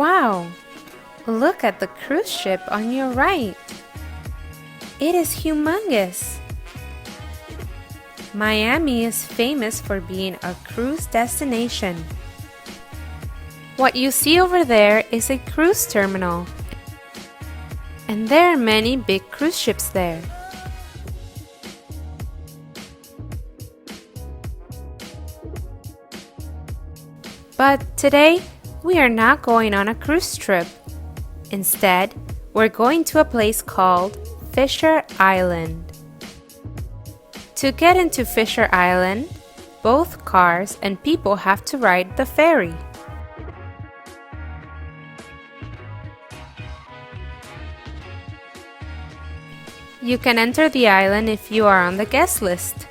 Wow! Look at the cruise ship on your right. It is humongous. Miami is famous for being a cruise destination. What you see over there is a cruise terminal. And there are many big cruise ships there. But today, we are not going on a cruise trip. Instead, we're going to a place called Fisher Island. To get into Fisher Island, both cars and people have to ride the ferry. You can enter the island if you are on the guest list.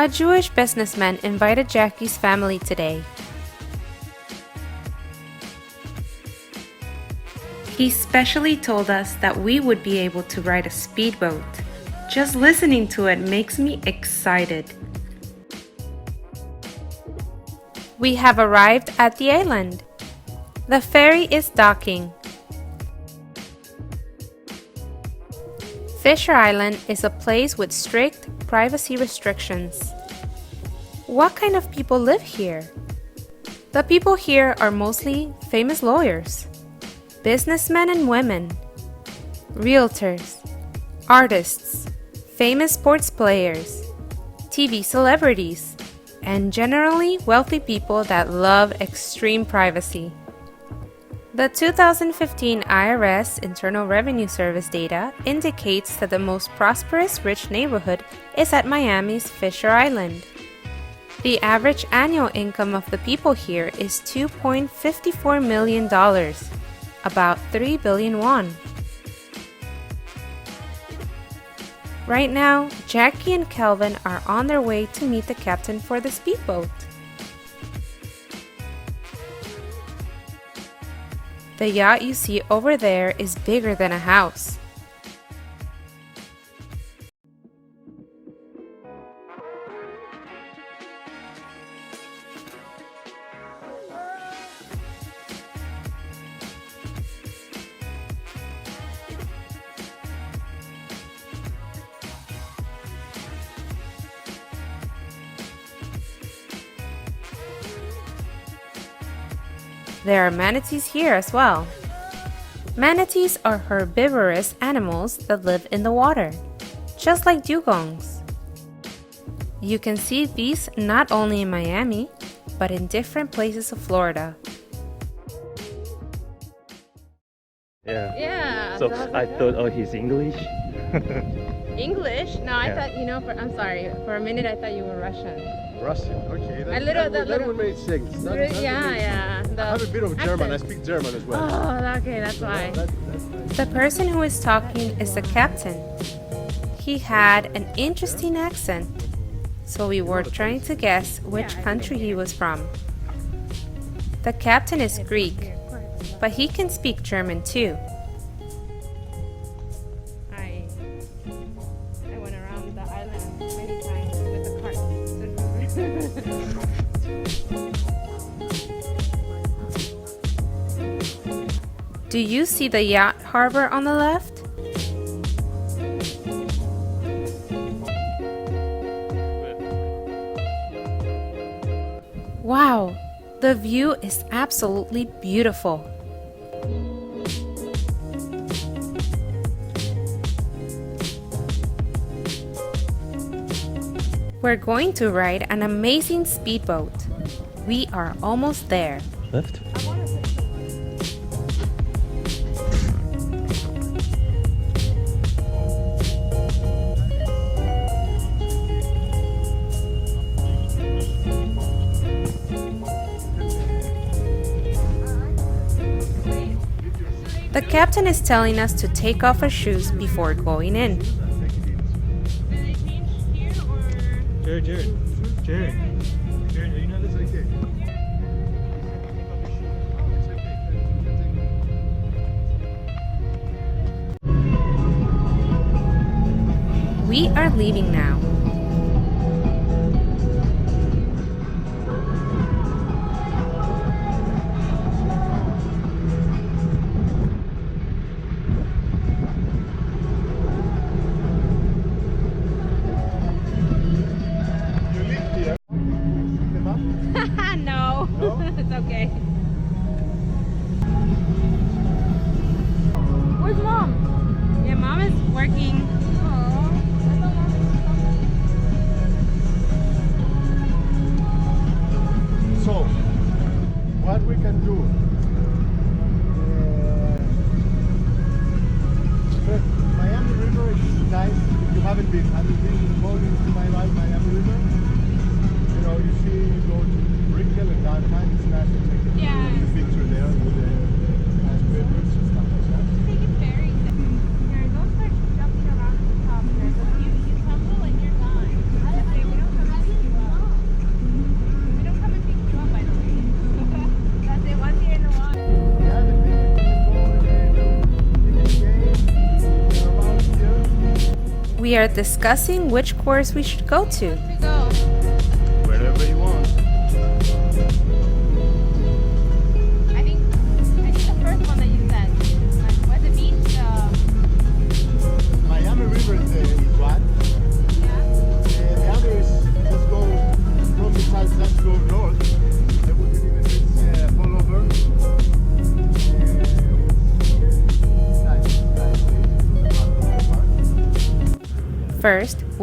A Jewish businessman invited Jackie's family today. He specially told us that we would be able to ride a speedboat. Just listening to it makes me excited. We have arrived at the island. The ferry is docking. Fisher Island is a place with strict privacy restrictions. What kind of people live here? The people here are mostly famous lawyers, businessmen and women, realtors, artists, famous sports players, TV celebrities, and generally wealthy people that love extreme privacy. The 2015 IRS Internal Revenue Service data indicates that the most prosperous rich neighborhood is at Miami's Fisher Island. The average annual income of the people here is $2.54 million, about 3 billion won. Right now, Jackie and Kelvin are on their way to meet the captain for the speedboat. The yacht you see over there is bigger than a house. There are manatees here as well. Manatees are herbivorous animals that live in the water, just like dugongs. You can see these not only in Miami, but in different places of Florida. Yeah. Yeah. So I thought, oh, he's English. English? No, I Yeah. thought you know. For, I'm sorry. For a minute, I thought you were Russian. Russian, okay. That, A little- that, the would- that little- would make sense. That, that would yeah, make yeah. Sense. The I have a bit of German. I accent. speak German as well. Oh, okay, that's why. that- that's. The person who is talking is the captain. He had an interesting accent, so we were trying to guess which country he was from. The captain is Greek, but he can speak German too. Do you see the yacht harbor on the left? Wow, the view is absolutely beautiful. We're going to ride an amazing speedboat. We are almost there. The captain is telling us to take off our shoes before going in. Jared, Jared, Jared, Jared, you know this? Okay. We are leaving now. Brickell and downtown. It's nice to take a Yeah. picture there with the nice buildings and stuff like that. Taking ferries. Here, don't start jumping around the top here. You, you tumble and you're gone. Okay, we don't come and pick you up. We don't come and pick you up, by the way. That's it. Once you're in the water. Yeah, the thing is, you go in a little game around here. We are discussing which course we should go to.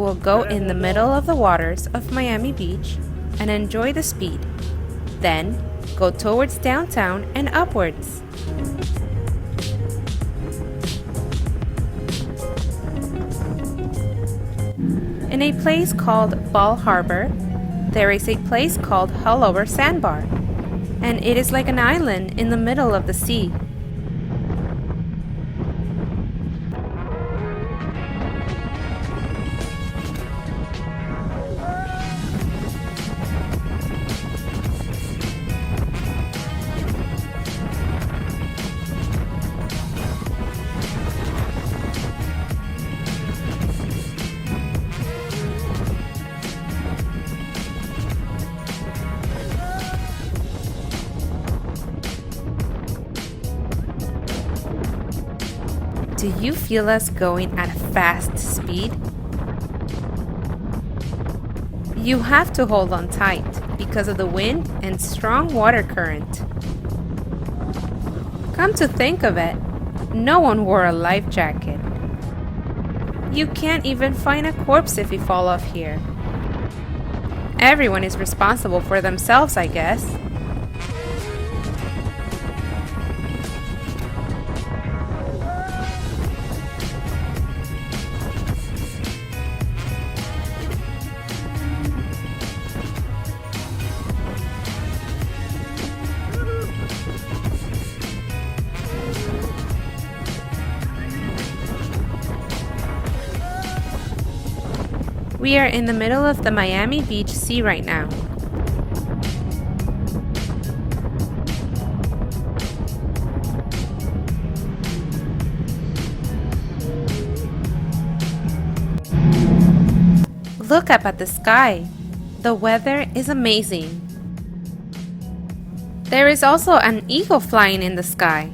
We'll go in the middle of the waters of Miami Beach and enjoy the speed. Then, go towards downtown and upwards. In a place called Ball Harbor, there is a place called Hullover Sandbar, and it is like an island in the middle of the sea. You feel us going at a fast speed? You have to hold on tight because of the wind and strong water current. Come to think of it, no one wore a life jacket. You can't even find a corpse if you fall off here. Everyone is responsible for themselves, I guess. We are in the middle of the Miami Beach Sea right now. Look up at the sky. The weather is amazing. There is also an eagle flying in the sky.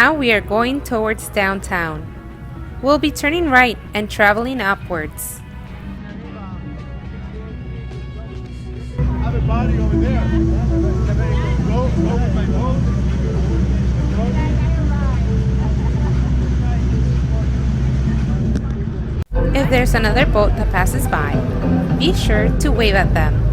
Now we are going towards downtown. We'll be turning right and traveling upwards. Have a everybody over there. Can I go, go with my boat? If there's another boat that passes by, be sure to wave at them.